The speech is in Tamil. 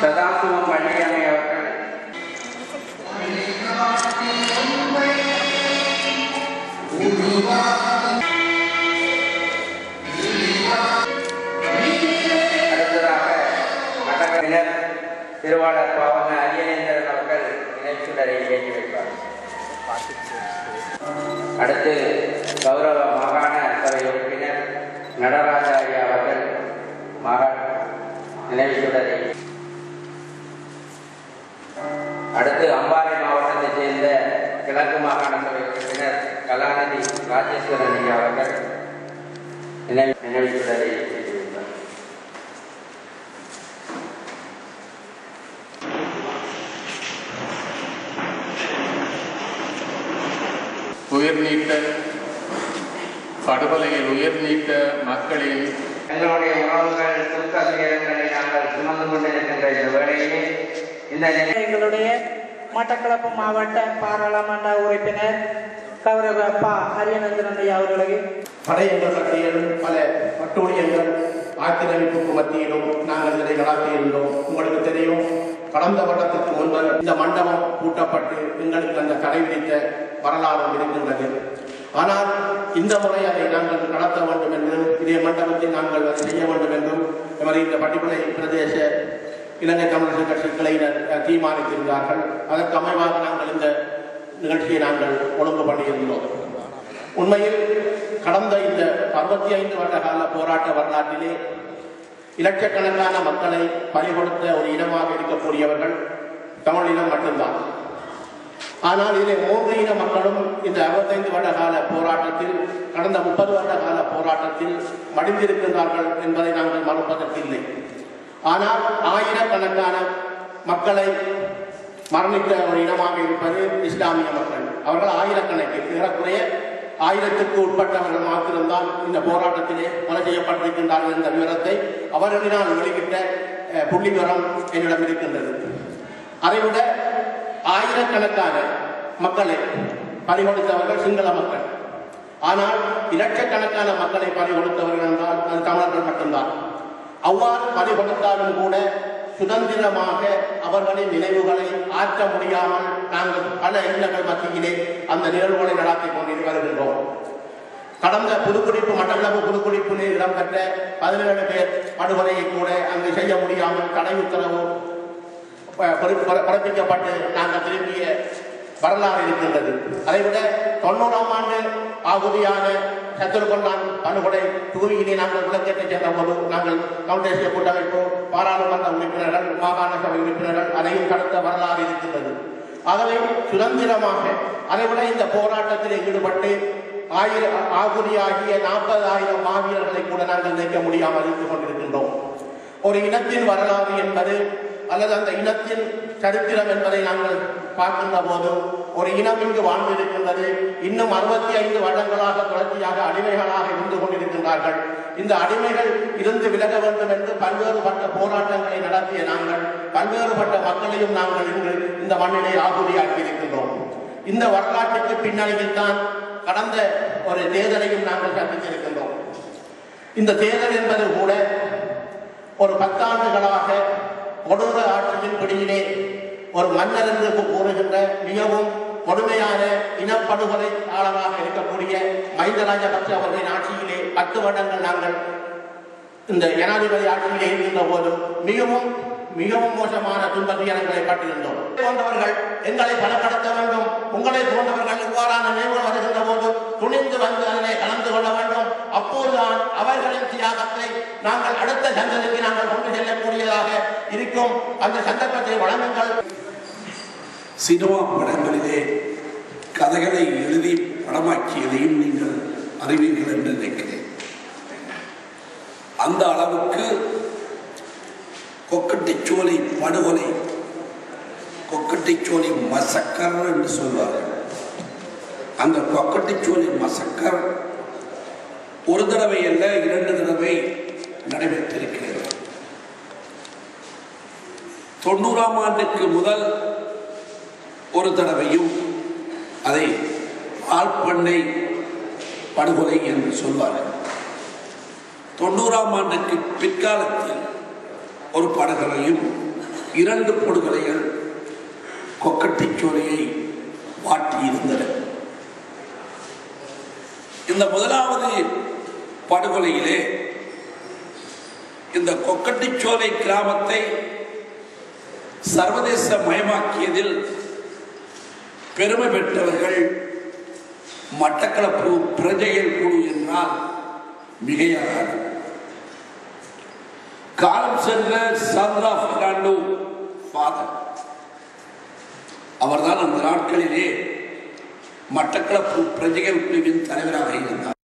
சதாசிவம் பள்ளியம்மை அவர்கள் அடுத்ததாக நடகவினர் திருவாளர் பாவன அரியநேந்திரன் அவர்கள் நினைச்சுடரை இயக்கி வைப்பார் அடுத்து கௌரவ மாகாண சபை உறுப்பினர் நடராஜாரியா அவர்கள் மகா நினைவுச்சுடரை அடுத்து அம்பாறை மாவட்டத்தைச் சேர்ந்த கிழக்கு மாகாண சபை உறுப்பினர் கலாநிதி ராஜேஸ்வரன் ஐயா அவர்கள் நினைவு ஏற்றி வைப்பார் உயிர் நீத்த படுகொலையில் உயிர் மக்களின் எங்களுடைய உறவுகள் துக்க துயரங்களை நாங்கள் சுமந்து கொண்டிருக்கின்ற இந்த வேளையிலே எங்களுடைய மட்டக்களப்பு மாவட்ட பாராளுமன்ற உறுப்பினர் கௌரவ பா ஹரியநந்திரன் ஐயா அவர்களுக்கு படையங்கள் மத்தியிலும் பல பட்டோலியங்கள் ஆக்கிரமிப்புக்கு மத்தியிலும் நாங்கள் இதனை நடாத்தியிருந்தோம் உங்களுக்கு தெரியும் கடந்த வருடத்துக்கு முன்பு இந்த மண்டபம் பூட்டப்பட்டு எங்களுக்கு அந்த தடை விதித்த வரலாறு இருக்கின்றது. ஆனால் இந்த முறை அதை நாங்கள் நடத்த வேண்டும் என்றும் இதே மண்டபத்தை நாங்கள் அதை செய்ய வேண்டும் என்றும் எமது இந்த பட்டிமலை பிரதேச இலங்கை தமிழக கட்சி கிளையினர் தீர்மானித்திருந்தார்கள். அதற்கு அமைவாக நாங்கள் இந்த நிகழ்ச்சியை நாங்கள் ஒழுங்கு பண்ணியிருந்தோம். உண்மையில் கடந்த இந்த அறுபத்தி ஐந்து வருட கால போராட்ட வரலாற்றிலே இலட்சக்கணக்கான மக்களை பறிகொடுத்த ஒரு இனமாக இருக்கக்கூடியவர்கள் தமிழினம் மட்டும்தான். ஆனால் இதிலே மூன்று இன மக்களும் இந்த அறுபத்தைந்து வருட கால போராட்டத்தில் கடந்த முப்பது வருட கால போராட்டத்தில் மடிந்திருக்கின்றார்கள் என்பதை நாங்கள் மறுப்பதற்கில்லை. ஆனால் ஆயிரக்கணக்கான மக்களை மரணித்த ஒரு இனமாக இருப்பது இஸ்லாமிய மக்கள். அவர்கள் ஆயிரக்கணக்கில் ஏறக்குறைய ஆயிரத்துக்கு உட்பட்டவர்கள் மாத்திரம்தான் இந்த போராட்டத்திலே கொலை செய்யப்பட்டிருக்கின்றார்கள் என்ற விவரத்தை அவர்களினால் வெளியிட்ட புள்ளி விவரம் என்னிடம் இருக்கின்றது. அதைவிட ஆயிரக்கணக்கான மக்களை பறிகொடுத்தவர்கள் சிங்கள மக்கள். ஆனால் இலட்சக்கணக்கான மக்களை பறிகொடுத்தவர்கள் என்றால் அது தமிழர்கள் மட்டும்தான். அவ்வாறு பறிகொடுத்தாலும் கூட சுதந்திரமாக அவர்களின் நினைவுகளை ஆற்ற முடியாமல் நாங்கள் பல இல்லங்கள் மத்தியிலே அந்த நிகழ்வுகளை நடத்தி கொண்டு வருகின்றோம். கடந்த புதுக்குடிப்பு மட்டளவு புதுக்குடிப்பில் இடம்பெற்ற பதினேழு பேர் படுகொலையை கூட அங்கு செய்ய முடியாமல் தடை உத்தரவு ப- பிறப்பிக்கப்பட்டு நாங்கள் திரும்பிய வரலாறு இருக்கின்றது. அதைவிட தொண்ணூறாம் ஆண்டு ஆகுதியான சத்துருக்கொண்டான் படுகொலை தூவியினை நாங்கள் விளக்கேற்ற சேர்ந்த போது நாங்கள் கவுண்டேசிய கூட்டமைப்பு பாராளுமன்ற உறுப்பினர்கள் மாகாண சபை உறுப்பினர்கள் அதையும் கடத்த வரலாறு இருக்கின்றது. ஆகவே சுதந்திரமாக அதைவிட இந்த போராட்டத்தில் ஈடுபட்டு ஆயிரம் ஆகுதியாகிய நாற்பதாயிரம் மாவீரர்களை கூட நாங்கள் நினைக்க முடியாமல் இருந்து கொண்டிருக்கின்றோம். ஒரு இனத்தின் வரலாறு என்பது அல்லது அந்த இனத்தின் சரித்திரம் என்பதை நாங்கள் பார்க்கின்ற போது ஒரு இனம் இங்கு வாழ்ந்திருக்கின்றது. இன்னும் அறுபத்தி ஐந்து வருடங்களாக தொடர்ச்சியாக அடிமைகளாக இருந்து கொண்டிருக்கின்றார்கள். இந்த அடிமைகள் இருந்து விலக வேண்டும் என்று பல்வேறுபட்ட போராட்டங்களை நடத்திய நாங்கள் பல்வேறுபட்ட மக்களையும் நாங்கள் இன்று இந்த மண்ணிலே ஆகுதியாக்கி இருக்கின்றோம். இந்த வரலாற்றுக்கு பின்னணியில் தான் கடந்த ஒரு தேர்தலையும் நாங்கள் சந்தித்திருக்கின்றோம். இந்த தேர்தல் என்பது கூட ஒரு பத்தாண்டுகளாக கொடூர ஆட்சியின் பிடியிலே ஒரு மன்னர் என்று கூறுகின்ற மிகவும் கொடுமையான இனப்படுகொலை ஆளராக இருக்கக்கூடிய மஹிந்த ராஜபக்ச அவர்களின் ஆட்சியிலே பத்து வருடங்கள் நாங்கள் இந்த ஜனாதிபதி ஆட்சியிலே இருக்கின்ற போது மிகவும் மிகவும் மோசமான துன்ப பட்டிருந்தோம் போன்றவர்கள் எங்களை பலப்படுத்த வேண்டும். உங்களை போன்றவர்கள் இவ்வாறான நினைவுகள் வருகின்ற போது துணிந்து வந்து அதனை கலந்து கொள்ள வேண்டும். அப்போதுதான் அவர்களின் தியாகத்தை நாங்கள் அடுத்த சந்ததிக்கு நாங்கள் கொண்டு செல்லக்கூடியதாக இருக்கும். அந்த சந்தர்ப்பத்தை வழங்குங்கள். சினிமா படங்களிலே கதைகளை எழுதி படமாக்கியதையும் நீங்கள் அறிவீர்கள் என்று நினைக்கிறேன். அந்த அளவுக்கு கொக்கட்டிச்சோலை படுகொலை கொக்கட்டிச்சோலை மசக்கர் என்று சொல்வார்கள். அந்த கொக்கட்டிச்சோலை மசக்கர் ஒரு தடவை அல்ல இரண்டு தடவை நடைபெற்றிருக்கிறது. தொண்ணூறாம் ஆண்டுக்கு முதல் தடவையும் அதை ஆழ்பண்ணை படுகொலை என்று சொல்வார்கள். தொண்ணூறாம் ஆண்டுக்கு பிற்காலத்தில் ஒரு படுகொலையும் இரண்டு படுகொலைகள் கொக்கட்டிச்சோலையை வாட்டியிருந்தன. இந்த முதலாவது படுகொலையிலே இந்த கொக்கட்டிச்சோலை கிராமத்தை சர்வதேச மயமாக்கியதில் பெருமை பெற்றவர்கள் மட்டக்களப்பு பிரஜைகள் குழு என்றால் மிகையாகாது. காலம் சென்ற சந்தா பெர்னாண்டோ ஃபாதர். அவர்தான் அந்த நாட்களிலே மட்டக்களப்பு பிரஜைகள் குழுவின் தலைவராக இருந்தார்.